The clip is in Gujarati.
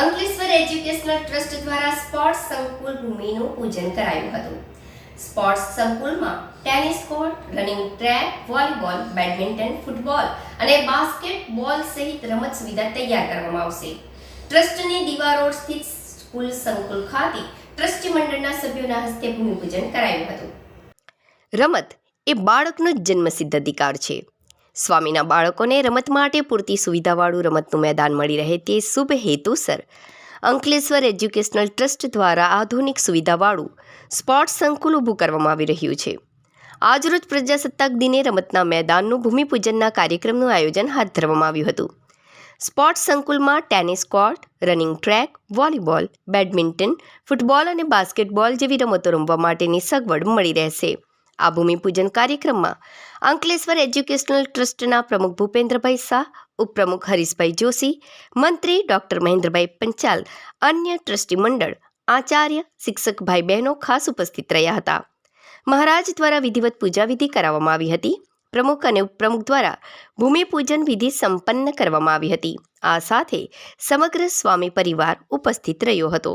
અંકલેશ્વર એજ્યુકેશનલ ટ્રસ્ટ દ્વારા સ્પોર્ટ્સ સંકુલ ભૂમિનું પૂજન કરાયું હતું. સ્પોર્ટ્સ સંકુલમાં tennis court, running track, volleyball, badminton, football અને બાસ્કેટબોલ સહિત રમત સુવિધા તૈયાર કરવામાં આવશે. ટ્રસ્ટની દીવા સ્થિત સ્કૂલ સંકુલ ખાતે ટ્રસ્ટી મંડળના સભ્યોના હસ્તે ભૂમિપૂજન કરાયું હતું. રમત એ બાળકનો જન્મસિદ્ધ અધિકાર છે. સ્વામીના બાળકોને રમત માટે પૂરતી સુવિધાવાળું રમતનું મેદાન મળી રહે તે શુભ હેતુસર અંકલેશ્વર એજ્યુકેશનલ ટ્રસ્ટ દ્વારા આધુનિક સુવિધાવાળું સ્પોર્ટ્સ સંકુલ ઊભું કરવામાં આવી રહ્યું છે. આજરોજ પ્રજાસત્તાક દિને રમતના મેદાનનું ભૂમિપૂજનના કાર્યક્રમનું આયોજન હાથ ધરવામાં આવ્યું હતું. સ્પોર્ટ્સ સંકુલમાં tennis court, running track, volleyball, badminton, football અને બાસ્કેટબોલ જેવી રમતો રમવા માટેની સગવડ મળી રહેશે. આ ભૂમિપૂજન કાર્યક્રમમાં અંકલેશ્વર એજ્યુકેશનલ ટ્રસ્ટના પ્રમુખ ભૂપેન્દ્રભાઈ શાહ, ઉપપ્રમુખ હરીશભાઈ જોશી, મંત્રી ડોક્ટર મહેન્દ્રભાઈ પંચાલ, અન્ય ટ્રસ્ટી મંડળ, આચાર્ય, શિક્ષક ભાઈ બહેનો ખાસ ઉપસ્થિત રહ્યા હતા. મહારાજ દ્વારા વિધિવત પૂજા વિધિ કરાવવામાં આવી હતી. પ્રમુખ અને ઉપપ્રમુખ દ્વારા ભૂમિપૂજન વિધિ સંપન્ન કરવામાં આવી હતી. આ સાથે સમગ્ર સ્વામી પરિવાર ઉપસ્થિત રહ્યો હતો.